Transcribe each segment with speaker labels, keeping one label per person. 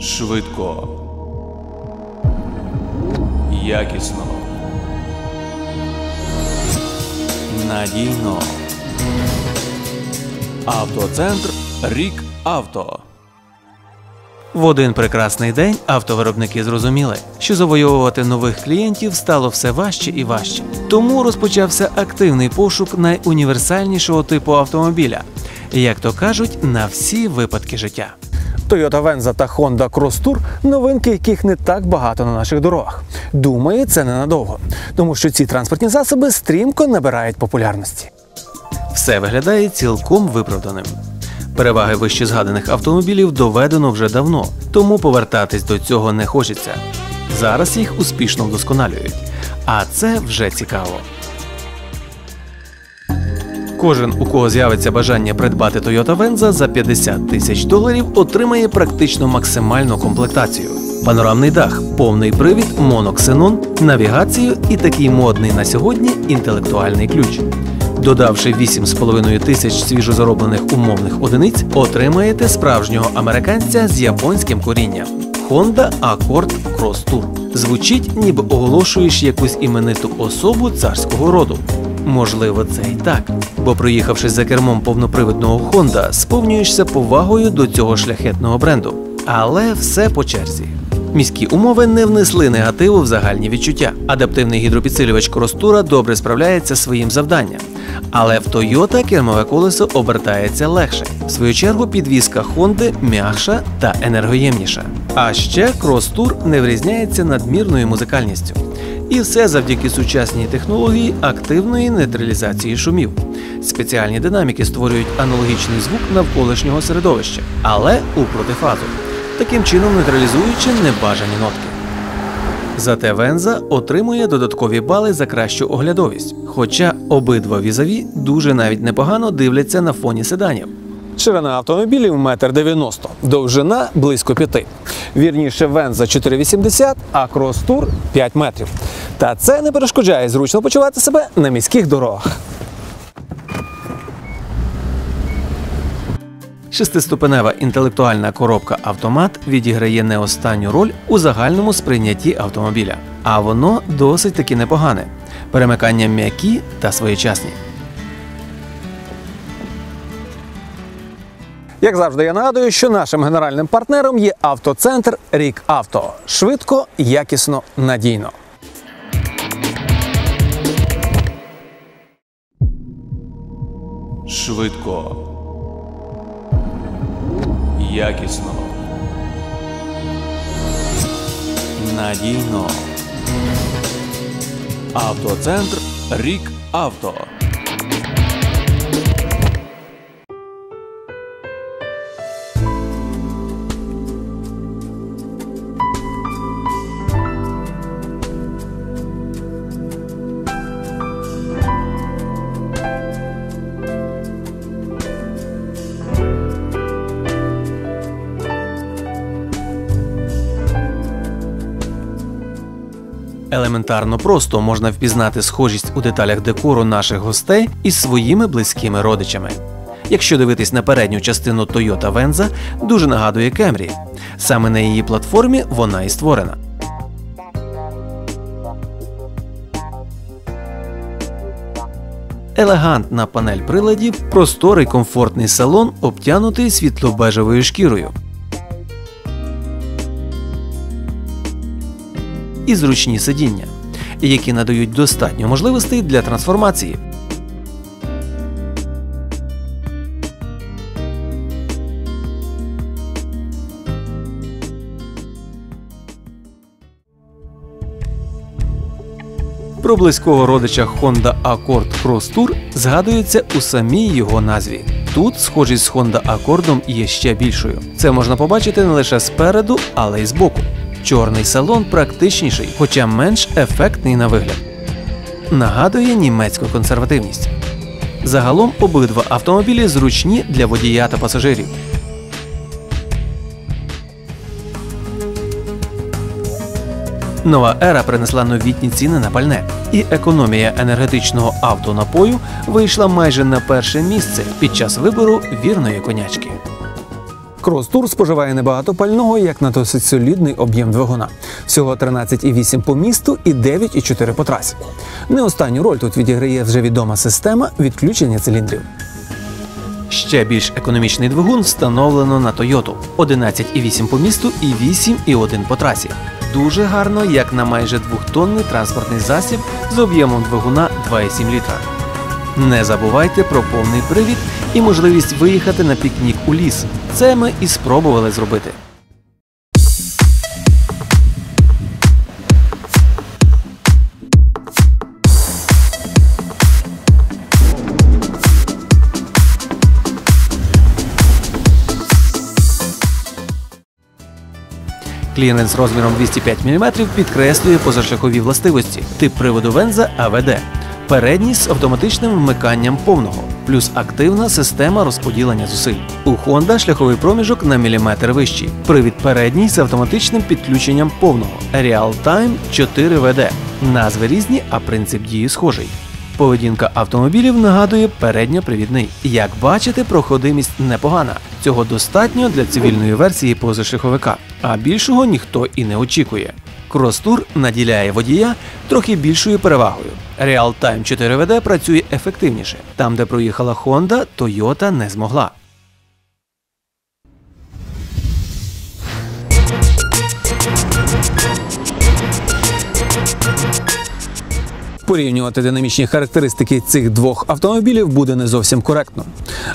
Speaker 1: Швидко. Якісно. Надійно. Автоцентр Рік Авто.
Speaker 2: В один прекрасний день автовиробники зрозуміли, що завойовувати нових клієнтів стало все важче і важче. Тому розпочався активний пошук найуніверсальнішого типу автомобіля, як то кажуть, на всі випадки життя. Toyota Venza та Honda Cross Tour – новинки, яких не так багато на наших дорогах. Думаю, це ненадовго, тому що ці транспортні засоби стрімко набирають популярності. Все виглядає цілком виправданим. Переваги вище згаданих автомобілів доведено вже давно, тому повертатись до цього не хочеться. Зараз їх успішно вдосконалюють, а це вже цікаво. Кожен, у кого з'явиться бажання придбати Toyota Venza за 50 тисяч доларів, отримає практично максимальну комплектацію: панорамний дах, повний привід, моноксенон, навігацію і такий модний на сьогодні інтелектуальний ключ. Додавши 8,5 тисяч свіжозароблених умовних одиниць, отримаєте справжнього американця з японським корінням. Honda Accord Cross Tour. Звучить, ніби оголошуєш якусь імениту особу царського роду. Можливо, це і так, бо проїхавши за кермом повнопривідного Honda, сповнюєшся повагою до цього шляхетного бренду. Але все по черзі. Міські умови не внесли негативу в загальні відчуття. Адаптивний гідропідсилювач Кростура добре справляється своїм завданням. Але в Toyota кермове колесо обертається легше. В свою чергу підвізка Honda м'якша та енергоємніша. А ще Crosstour не врізняється надмірною музикальністю. І все завдяки сучасній технології активної нейтралізації шумів. Спеціальні динаміки створюють аналогічний звук навколишнього середовища, але у протифазу, таким чином нейтралізуючи небажані нотки. Зате Венза отримує додаткові бали за кращу оглядовість, хоча обидва візаві дуже навіть непогано дивляться на фоні седанів. Ширина автомобілів 1,90 м, довжина близько 5. Вірніше, Венза 4,80, а Крос-Тур 5 метрів. Та це не перешкоджає зручно почувати себе на міських дорогах. Шестиступенева інтелектуальна коробка автомат відіграє не останню роль у загальному сприйнятті автомобіля, а воно досить таки непогане. Перемикання м'які та своєчасні. Як завжди, я нагадую, що нашим генеральним партнером є автоцентр Рік Авто. Швидко, якісно, надійно.
Speaker 1: Швидко. Якісно. Надійно. Автоцентр Рік Авто.
Speaker 2: Елементарно просто можна впізнати схожість у деталях декору наших гостей із своїми близькими родичами. Якщо дивитись на передню частину Toyota Venza, дуже нагадує Camry. Саме на її платформі вона і створена. Елегантна панель приладів, просторий комфортний салон, обтянутий світло-бежевою шкірою. І зручні сидіння, які надають достатньо можливостей для трансформації. Про близького родича Honda Accord Cross Tour згадується у самій його назві. Тут схожість з Honda Accord є ще більшою. Це можна побачити не лише спереду, але й збоку. Чорний салон практичніший, хоча менш ефектний на вигляд. Нагадує німецьку консервативність. Загалом обидва автомобілі зручні для водія та пасажирів. Нова ера принесла новітні ціни на пальне, і економія енергетичного автонапою вийшла майже на перше місце під час вибору вірної конячки.
Speaker 3: Крос-тур споживає небагато пального, як на досить солідний об'єм двигуна. Всього 13,8 по місту і 9,4 по трасі. Не останню роль тут відіграє вже відома система відключення циліндрів.
Speaker 2: Ще більш економічний двигун встановлено на Toyota 11,8 по місту і 8,1 по трасі. Дуже гарно, як на майже двохтонний транспортний засіб з об'ємом двигуна 2,7 літра. Не забувайте про повний привід і можливість виїхати на пікнік у ліс. Це ми і спробували зробити. Кліренс розміром 205 мм підкреслює позашляхові властивості, тип приводу венза АВД, передній з автоматичним вмиканням повного, плюс активна система розподілення зусиль. У Honda шляховий проміжок на міліметр вищий, привід передній з автоматичним підключенням повного, Real Time 4 ВД. Назви різні, а принцип дії схожий. Поведінка автомобілів нагадує передньопривідний. Як бачите, проходимість непогана. Цього достатньо для цивільної версії позашляховика, а більшого ніхто і не очікує. Кростур наділяє водія трохи більшою перевагою. Real Time 4 WD працює ефективніше. Там, де проїхала Honda, Toyota не змогла.
Speaker 3: Порівнювати динамічні характеристики цих двох автомобілів буде не зовсім коректно.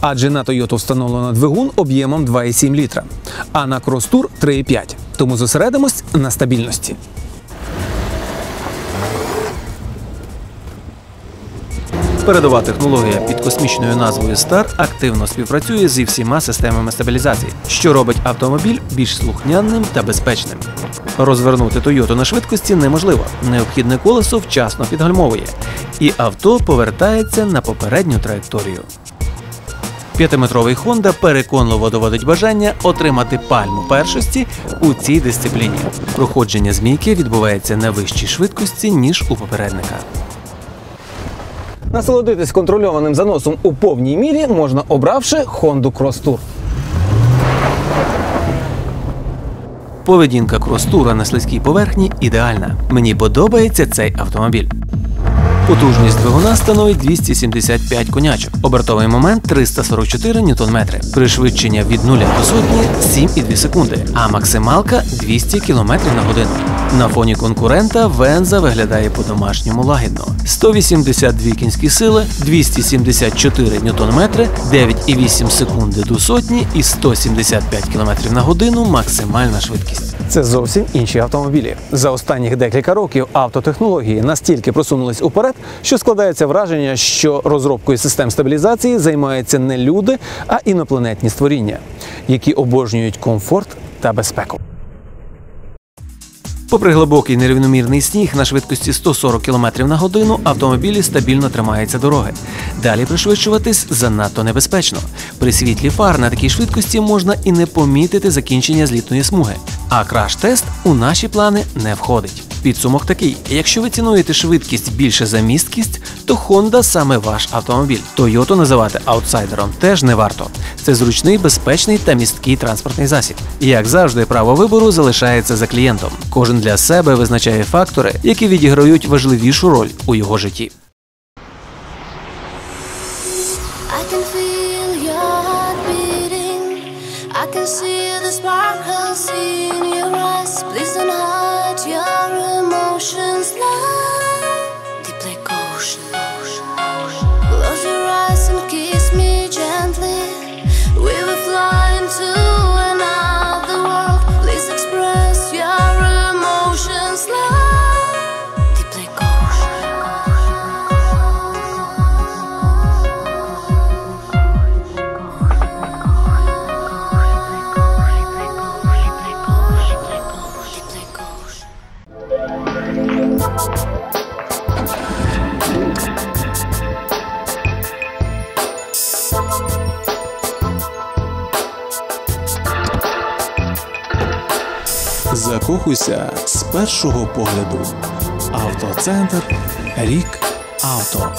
Speaker 3: Адже на Toyota встановлено двигун об'ємом 2,7 літра, а на Cross Tour 3,5. Тому зосередимось на стабільності.
Speaker 2: Передова технологія під космічною назвою Star активно співпрацює зі всіма системами стабілізації, що робить автомобіль більш слухняним та безпечним. Розвернути Toyota на швидкості неможливо. Необхідне колесо вчасно підгальмовує, і авто повертається на попередню траєкторію. П'ятиметровий Honda переконливо доводить бажання отримати пальму першості у цій дисципліні. Проходження змійки відбувається на вищій швидкості ніж у попередника.
Speaker 3: Насолодитись контрольованим заносом у повній мірі можна обравши Honda Cross Tour.
Speaker 2: Поведінка крос-тура на слизькій поверхні ідеальна. Мені подобається цей автомобіль. Потужність двигуна становить 275 конячок, обертовий момент 344 Нм, пришвидшення від 0 до сотні 7,2 секунди, а максималка 200 км на годину. На фоні конкурента Венза виглядає по-домашньому лагідно. 182 кінські сили, 274 Нм, 9,8 секунди до сотні і 175 км на годину максимальна швидкість.
Speaker 3: Це зовсім інші автомобілі. За останніх декілька років автотехнології настільки просунулись уперед, що складається враження, що розробкою систем стабілізації займаються не люди, а інопланетні створіння, які обожнюють комфорт та безпеку.
Speaker 2: Попри глибокий нерівномірний сніг на швидкості 140 км на годину автомобілі стабільно тримаються дороги. Далі пришвидшуватись занадто небезпечно. При світлі фар на такій швидкості можна і не помітити закінчення злітної смуги. А краш-тест у наші плани не входить. Підсумок такий: якщо ви цінуєте швидкість більше за місткість, то Honda саме ваш автомобіль. Toyota називати аутсайдером теж не варто. Це зручний, безпечний та місткий транспортний засіб. Як завжди, право вибору залишається за клієнтом. Кожен для себе визначає фактори, які відіграють важливішу роль у його житті.
Speaker 4: was love.
Speaker 2: Закохуйся з першого погляду. Автоцентр рік авто.